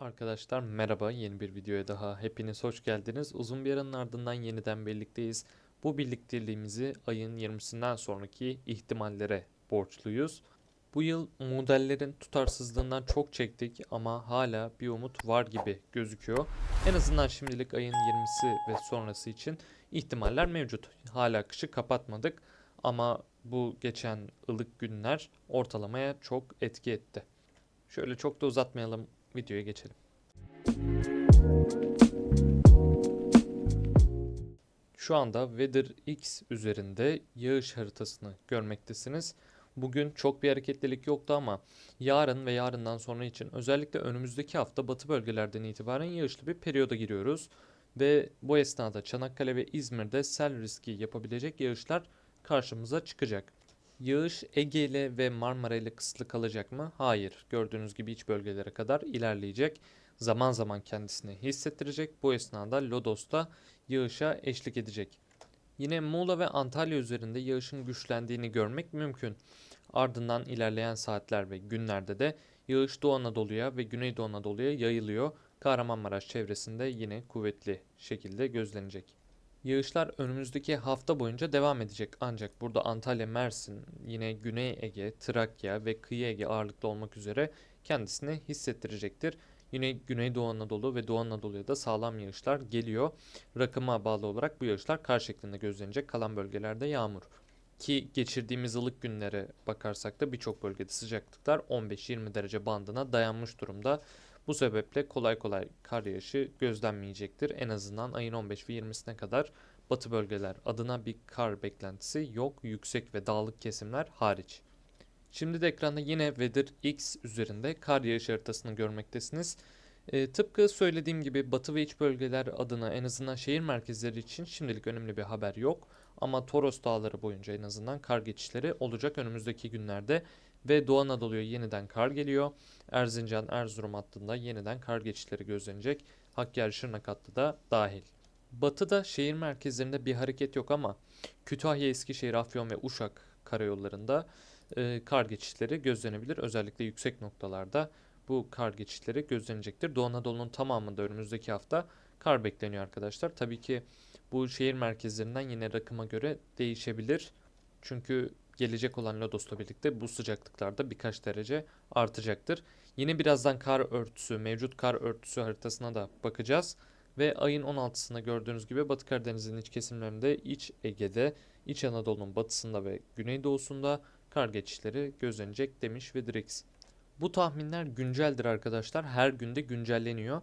Arkadaşlar merhaba yeni bir videoya daha hepiniz hoş geldiniz. Uzun bir aranın ardından yeniden birlikteyiz. Bu birlikteliğimizi ayın 20'sinden sonraki ihtimallere borçluyuz. Bu yıl modellerin tutarsızlığından çok çektik ama hala bir umut var gibi gözüküyor. En azından şimdilik ayın 20'si ve sonrası için ihtimaller mevcut. Hala kışı kapatmadık ama bu geçen ılık günler ortalamaya çok etki etti. Şöyle çok da uzatmayalım videoya geçelim. Şu anda Weather X üzerinde yağış haritasını görmektesiniz. Bugün çok bir hareketlilik yoktu ama yarın ve yarından sonra için özellikle önümüzdeki hafta batı bölgelerden itibaren yağışlı bir periyoda giriyoruz. Ve bu esnada Çanakkale ve İzmir'de sel riski yapabilecek yağışlar karşımıza çıkacak. Yağış Ege ile ve Marmara ile kısıtlı kalacak mı? Hayır. Gördüğünüz gibi iç bölgelere kadar ilerleyecek. Zaman zaman kendisini hissettirecek. Bu esnada Lodos'ta yağışa eşlik edecek. Yine Muğla ve Antalya üzerinde yağışın güçlendiğini görmek mümkün. Ardından ilerleyen saatler ve günlerde de yağış Doğu Anadolu'ya ve Güneydoğu Anadolu'ya yayılıyor. Kahramanmaraş çevresinde yine kuvvetli şekilde gözlenecek. Yağışlar önümüzdeki hafta boyunca devam edecek ancak burada Antalya, Mersin, yine Güney Ege, Trakya ve Kıyı Ege ağırlıklı olmak üzere kendisini hissettirecektir. Yine Güneydoğu Anadolu ve Doğu Anadolu'ya da sağlam yağışlar geliyor. Rakıma bağlı olarak bu yağışlar kar şeklinde gözlenecek. Kalan bölgelerde yağmur. Ki geçirdiğimiz ılık günlere bakarsak da birçok bölgede sıcaklıklar 15-20 derece bandına dayanmış durumda. Bu sebeple kolay kolay kar yağışı gözlenmeyecektir. En azından ayın 15 ve 20'sine kadar batı bölgeler adına bir kar beklentisi yok. Yüksek ve dağlık kesimler hariç. Şimdi de ekranda yine Weather X üzerinde kar yağış haritasını görmektesiniz. E, tıpkı söylediğim gibi batı ve iç bölgeler adına en azından şehir merkezleri için şimdilik önemli bir haber yok. Ama Toros dağları boyunca en azından kar geçişleri olacak önümüzdeki günlerde ve Doğu Anadolu'ya yeniden kar geliyor. Erzincan, Erzurum hattında yeniden kar geçişleri gözlenecek. Hakkari, Şırnak hattı da dahil. Batıda şehir merkezlerinde bir hareket yok ama Kütahya, Eskişehir, Afyon ve Uşak karayollarında e, kar geçişleri gözlenebilir. Özellikle yüksek noktalarda bu kar geçişleri gözlenecektir. Doğu Anadolu'nun tamamında önümüzdeki hafta kar bekleniyor arkadaşlar. Tabii ki bu şehir merkezlerinden yine rakıma göre değişebilir. Çünkü gelecek olan Lodos'la birlikte bu sıcaklıklarda birkaç derece artacaktır. Yine birazdan kar örtüsü, mevcut kar örtüsü haritasına da bakacağız. Ve ayın 16'sında gördüğünüz gibi Batı Karadeniz'in iç kesimlerinde, İç Ege'de, İç Anadolu'nun batısında ve güneydoğusunda kar geçişleri gözlenecek demiş ve. Bu tahminler günceldir arkadaşlar. Her günde güncelleniyor.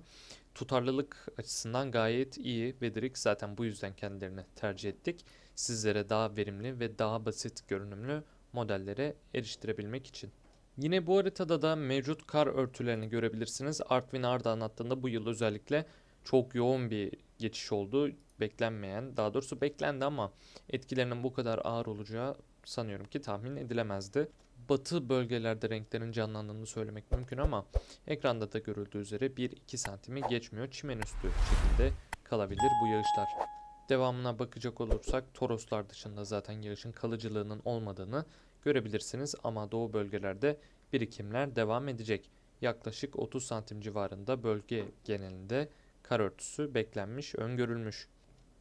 Tutarlılık açısından gayet iyi ve Drix zaten bu yüzden kendilerini tercih ettik. Sizlere daha verimli ve daha basit görünümlü modellere eriştirebilmek için. Yine bu haritada da mevcut kar örtülerini görebilirsiniz. Artvin Ardahan hattında bu yıl özellikle çok yoğun bir geçiş oldu. Beklenmeyen, daha doğrusu beklendi ama etkilerinin bu kadar ağır olacağı sanıyorum ki tahmin edilemezdi. Batı bölgelerde renklerin canlandığını söylemek mümkün ama ekranda da görüldüğü üzere 1-2 santimi geçmiyor. Çimen üstü şekilde kalabilir bu yağışlar. Devamına bakacak olursak Toroslar dışında zaten yağışın kalıcılığının olmadığını görebilirsiniz ama doğu bölgelerde birikimler devam edecek. Yaklaşık 30 santim civarında bölge genelinde kar örtüsü beklenmiş, öngörülmüş.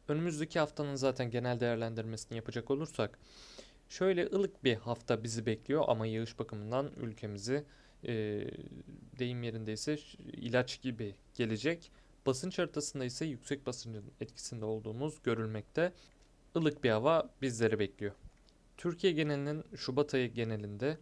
Önümüzdeki haftanın zaten genel değerlendirmesini yapacak olursak şöyle ılık bir hafta bizi bekliyor ama yağış bakımından ülkemizi e, deyim yerindeyse ilaç gibi gelecek. Basınç haritasında ise yüksek basıncın etkisinde olduğumuz görülmekte. Ilık bir hava bizleri bekliyor. Türkiye genelinin Şubat ayı genelinde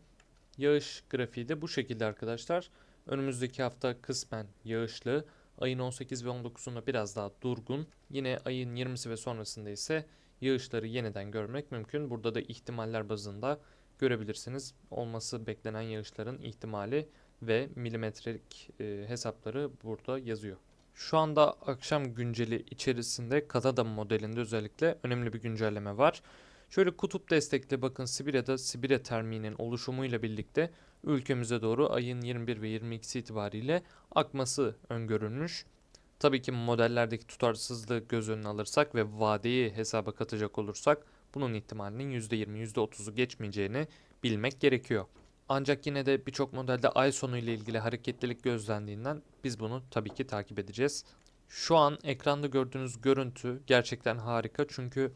yağış grafiği de bu şekilde arkadaşlar. Önümüzdeki hafta kısmen yağışlı, ayın 18 ve 19'unda biraz daha durgun. Yine ayın 20'si ve sonrasında ise yağışları yeniden görmek mümkün. Burada da ihtimaller bazında görebilirsiniz. Olması beklenen yağışların ihtimali ve milimetrelik e, hesapları burada yazıyor. Şu anda akşam günceli içerisinde Kanada modelinde özellikle önemli bir güncelleme var. Şöyle kutup destekli bakın Sibirya'da Sibirya termiğinin oluşumuyla birlikte ülkemize doğru ayın 21 ve 22'si itibariyle akması öngörülmüş. Tabii ki modellerdeki tutarsızlığı göz önüne alırsak ve vadeyi hesaba katacak olursak bunun ihtimalinin %20, %30'u geçmeyeceğini bilmek gerekiyor. Ancak yine de birçok modelde ay sonu ile ilgili hareketlilik gözlendiğinden biz bunu tabii ki takip edeceğiz. Şu an ekranda gördüğünüz görüntü gerçekten harika çünkü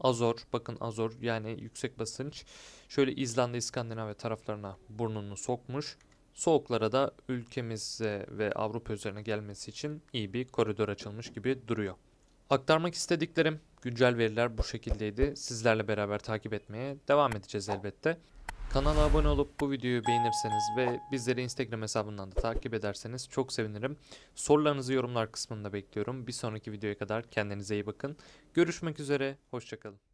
Azor, bakın Azor yani yüksek basınç şöyle İzlanda, İskandinavya taraflarına burnunu sokmuş. Soğuklara da ülkemize ve Avrupa üzerine gelmesi için iyi bir koridor açılmış gibi duruyor. Aktarmak istediklerim güncel veriler bu şekildeydi. Sizlerle beraber takip etmeye devam edeceğiz elbette. Kanala abone olup bu videoyu beğenirseniz ve bizleri Instagram hesabından da takip ederseniz çok sevinirim. Sorularınızı yorumlar kısmında bekliyorum. Bir sonraki videoya kadar kendinize iyi bakın. Görüşmek üzere, hoşçakalın.